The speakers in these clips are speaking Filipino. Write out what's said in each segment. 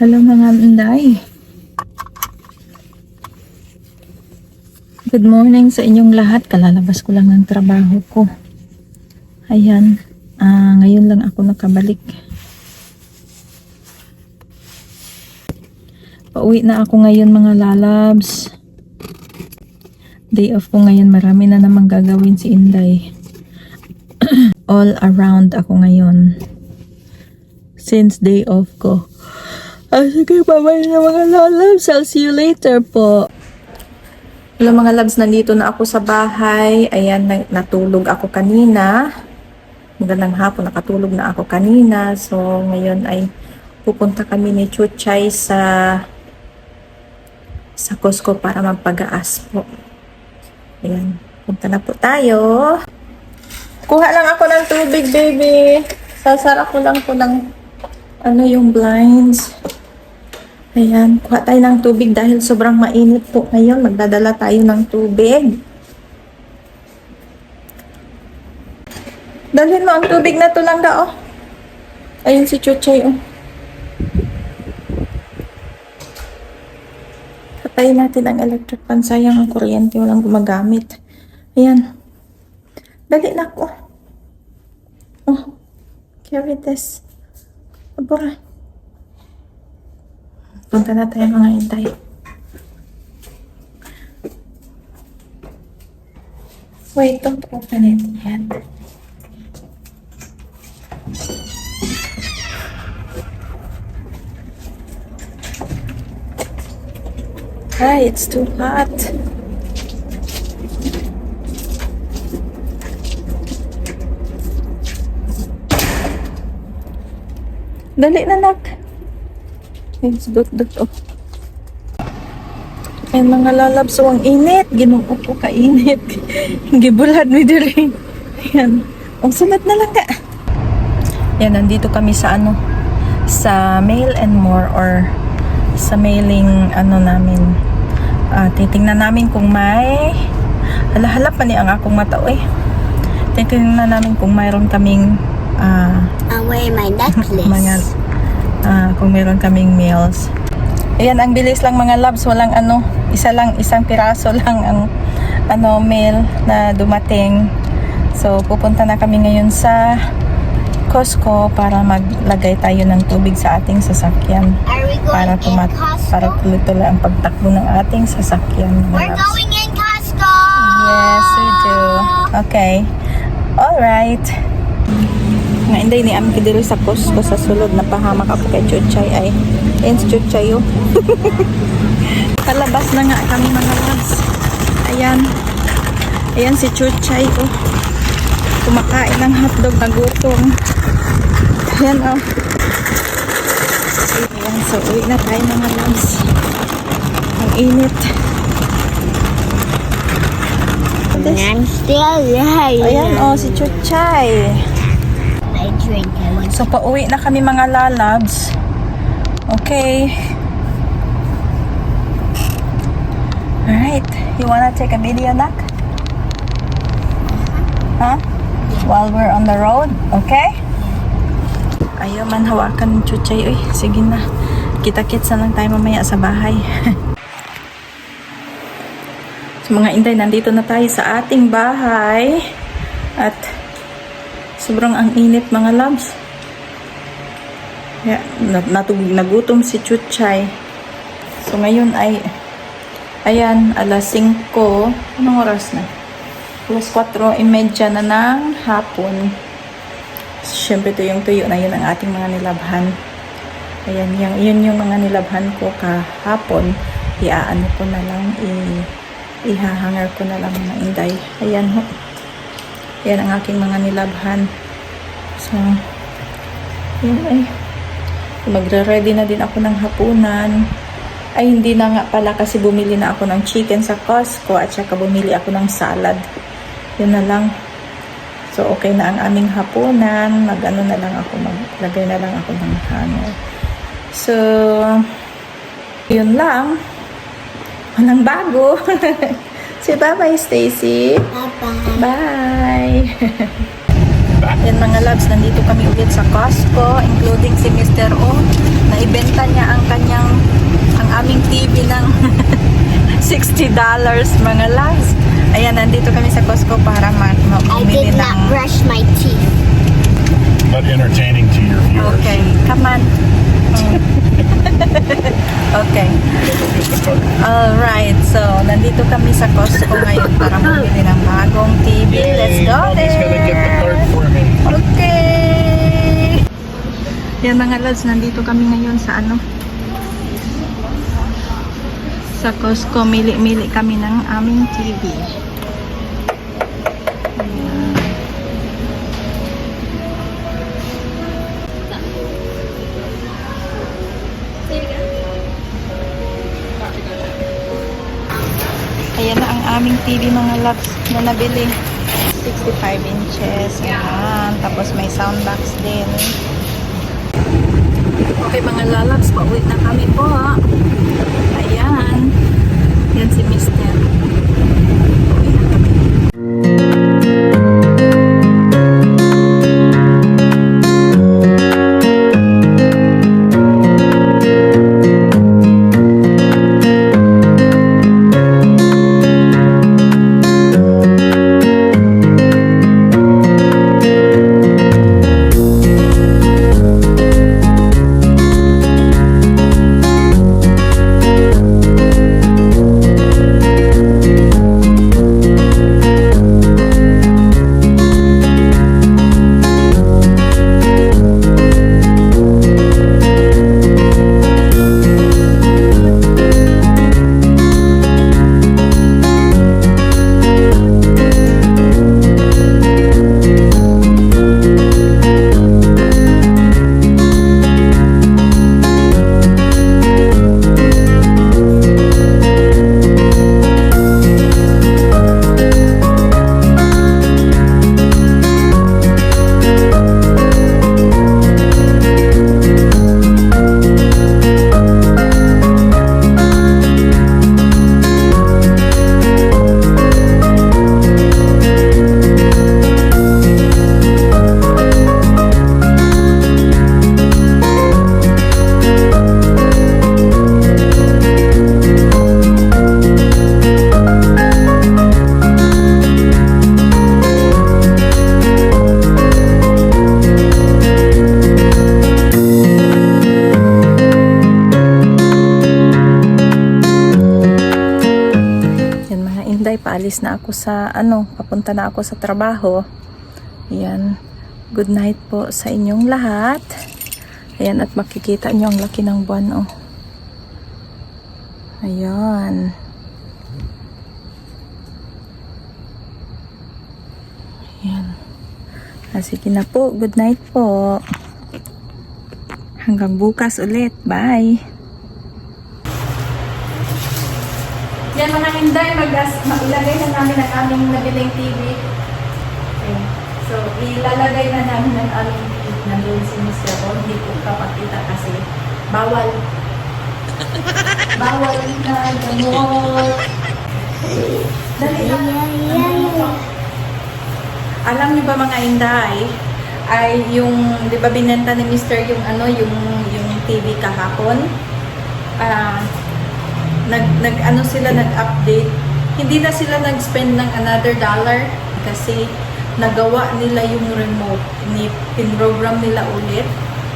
Hello mga Inday. Good morning sa inyong lahat. Kalalabas ko lang ng trabaho ko. Ayan. ah ngayon lang ako nakabalik. Pauwi na ako ngayon mga lalabs. Day off ko ngayon. Marami na namang gagawin si Inday. All around ako ngayon. Since day off ko. Ah, sige, bye-bye na mga lalabs. I'll see you later po. Hello mga labs, nandito na ako sa bahay. Ayan, na- natulog ako kanina. Magandang hapon, nakatulog na ako kanina. So, ngayon ay pupunta kami ni Chuchay sa sa Costco para magpagaas po. Ayan, punta na po tayo. Kuha lang ako ng tubig, baby. Sasara ko lang po ng ano yung blinds. Ayan, kuha tayo ng tubig dahil sobrang mainit po ngayon. Magdadala tayo ng tubig. Dalhin mo ang tubig na to lang da, oh. Ayun si Chuchay, oh. Patayin natin ang electric fan. Sayang ang kuryente. Walang gumagamit. Ayan. Dali na ko. Oh. Carry this. Abura. Punta na tayo mga hintay. Wait, don't open it yet. Hi, it's too hot. Dali na, nak. It's dot dot oh. Ayan mga lalabs, so ang init. Ginoo ko kainit. Gibulad mi diri. Ayan. Ang sunod na lang ka. Yan, nandito kami sa ano, sa Mail and More or sa mailing ano namin. Ah, titingnan namin kung may halahalap pa ni ang akong mata eh. Titingnan namin kung mayroon kaming ah, I'll wear my necklace. mga ah, kung meron kaming meals. Ayan, ang bilis lang mga labs, walang ano, isa lang, isang piraso lang ang ano, meal na dumating. So, pupunta na kami ngayon sa Costco para maglagay tayo ng tubig sa ating sasakyan. Para tumat para tuloy-tuloy ang pagtakbo ng ating sasakyan. We're labs. going in Costco. Yes, we do. Okay. Alright. Nga inday ni Ami diri sa Costco sa sulod na pahamak ako kay Chuchay ay ayun si Chuchay oh. Kalabas na nga kami mga labs. Ayan. Ayan si Chuchay oh. Kumakain ng hotdog na gutom. Ayan oh. Ayan, so uwi na tayo mga labs. Ang init. I'm still there. Ayan oh, si Chuchay. So, pauwi na kami mga lalabs. Okay. Alright. You wanna take a video, Nak? Huh? While we're on the road? Okay? Ayaw man hawakan ng chuchay. Uy, sige na. Kita-kits na lang tayo mamaya sa bahay. so, mga inday, nandito na tayo sa ating bahay. At sobrang ang init mga loves. Yeah, nat- natug nagutom si Chuchay. So ngayon ay ayan, alas 5. Anong oras na? Alas 4.30 na ng hapon. Siyempre ito yung tuyo na yun ang ating mga nilabhan. Ayan, yung, yun yung mga nilabhan ko kahapon. Iaano ko na lang, i, ihahangar ko na lang mga inday. Ayan ho. Yan ang aking mga nilabhan. So, yun ay. Magre-ready na din ako ng hapunan. Ay, hindi na nga pala kasi bumili na ako ng chicken sa Costco at saka bumili ako ng salad. Yun na lang. So, okay na ang aming hapunan. Mag-ano na lang ako, maglagay na lang ako ng hanger. So, yun lang. Walang bago. Say bye-bye, Stacy. Bye-bye. Bye! Yan mga loves, nandito kami ulit sa Costco, including si Mr. O, na naibenta niya ang kanyang ang aming TV ng $60 mga loves. Ayan, nandito kami sa Costco para ma- ma- I mamili did not ng... brush my teeth. but entertaining to your viewers. Okay, come on. Mm. okay. Alright, so nandito kami sa Costco ngayon para mamili ng bagong TV. Let's Yay, go gonna get the there! card for me. Okay! Yan mga lads, nandito kami ngayon sa ano? Sa Costco, mili-mili kami ng aming TV. Aming TV mga loves na nabili. 65 inches. Ayan. Tapos may sound box din. Okay mga lalabs, pauwi na kami po. Ayan. Yan si Mister. Paalis na ako sa ano, papunta na ako sa trabaho. Yan. Good night po sa inyong lahat. Ayan, at makikita nyo ang laki ng buwan, oh. Ayan. Ayan. Ah, sige na po. Good night po. Hanggang bukas ulit. Bye. Yan mga hinday, mag mailagay na namin ang aming nabiling TV. Okay. So, ilalagay na namin ang aming TV. Nandun si Mr. Ron. Hindi po kapakita kasi bawal. bawal na gamot. Dali lang. Alam niyo ba mga inday, ay yung, di ba binenta ni Mr. yung ano, yung, yung TV kahapon? Ah, nag, nag ano sila nag-update. Hindi na sila nag-spend ng another dollar kasi nagawa nila yung remote ni pinrogram nila ulit.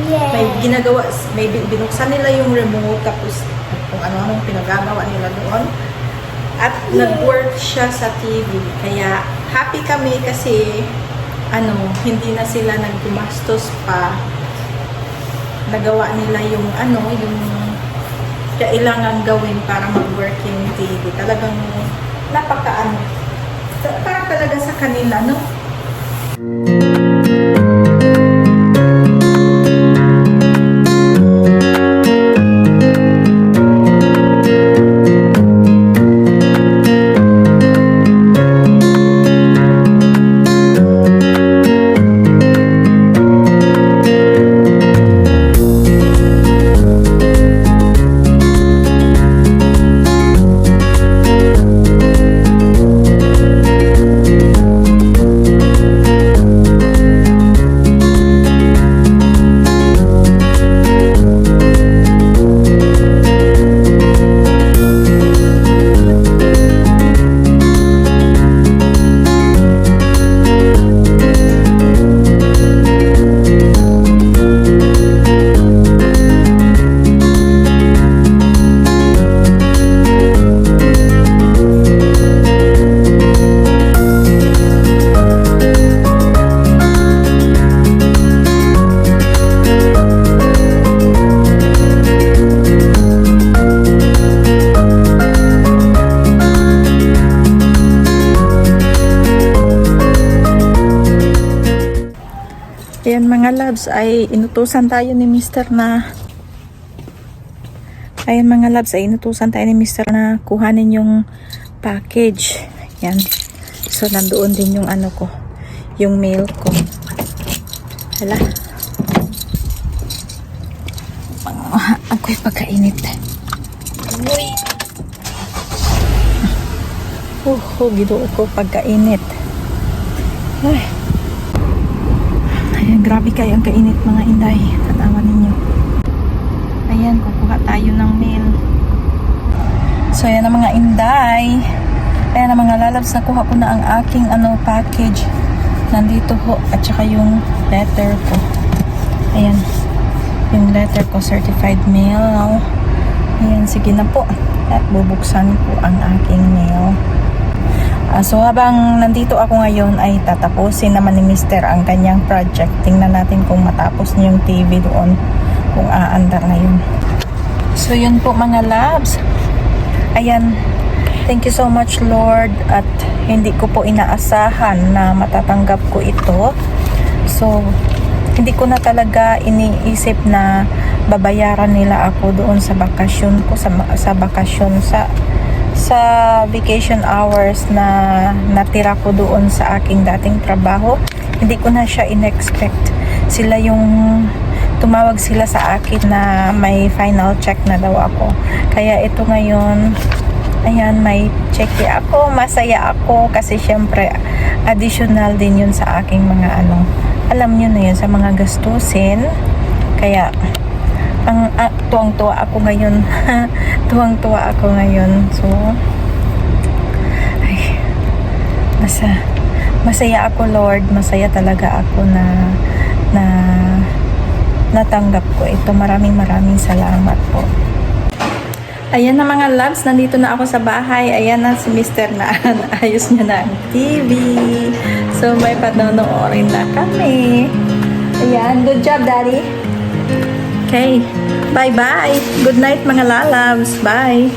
May Yay. ginagawa may bi- binuksan nila yung remote tapos kung ano-anong pinagagawa nila doon. At nag-work siya sa TV kaya happy kami kasi ano hindi na sila naggumastos pa. Nagawa nila yung ano yung kailangan gawin para mag-work yung TV. Talagang napakaano. Para talaga sa kanila, no? Labs ay inutusan tayo ni Mr. na Ayan mga labs, ay inutusan tayo ni Mr. na kuhanin yung package. Yan. So, nandoon din yung ano ko, yung mail ko. Hala. Ako'y pagkainit. Uy. Uh, oh, gido ko pagkainit. Ay. Grabe kayo ang kainit mga inday. Tanawan ninyo. Ayan, kukuha tayo ng mail. So, ayan ang mga inday. Ayan ang mga lalabs. Nakuha ko na ang aking ano, package. Nandito ho. At saka yung letter ko. Ayan. Yung letter ko, certified mail. Ayan, sige na po. At bubuksan ko ang aking mail. Ah, so habang nandito ako ngayon ay tatapusin naman ni Mr. ang kanyang project. Tingnan natin kung matapos niya yung TV doon kung aandar ngayon. So yun po mga labs. Ayan. Thank you so much Lord at hindi ko po inaasahan na matatanggap ko ito. So hindi ko na talaga iniisip na babayaran nila ako doon sa bakasyon ko sa sa bakasyon sa sa vacation hours na natira ko doon sa aking dating trabaho hindi ko na siya inexpect. Sila yung tumawag sila sa akin na may final check na daw ako. Kaya ito ngayon ayan may check ako masaya ako kasi syempre additional din yun sa aking mga ano. Alam nyo na yun sa mga gastusin. Kaya ang ah, tuwang-tuwa ako ngayon. tuwang-tuwa ako ngayon. So, ay, masa, masaya ako Lord. Masaya talaga ako na na natanggap ko ito. Maraming maraming salamat po. Ayan na mga loves, nandito na ako sa bahay. Ayan na si Mr. na ayos niya na ang TV. So may panonoodin na kami. Ayan, good job daddy. Okay. Bye-bye. Good night mga lalabs. Bye.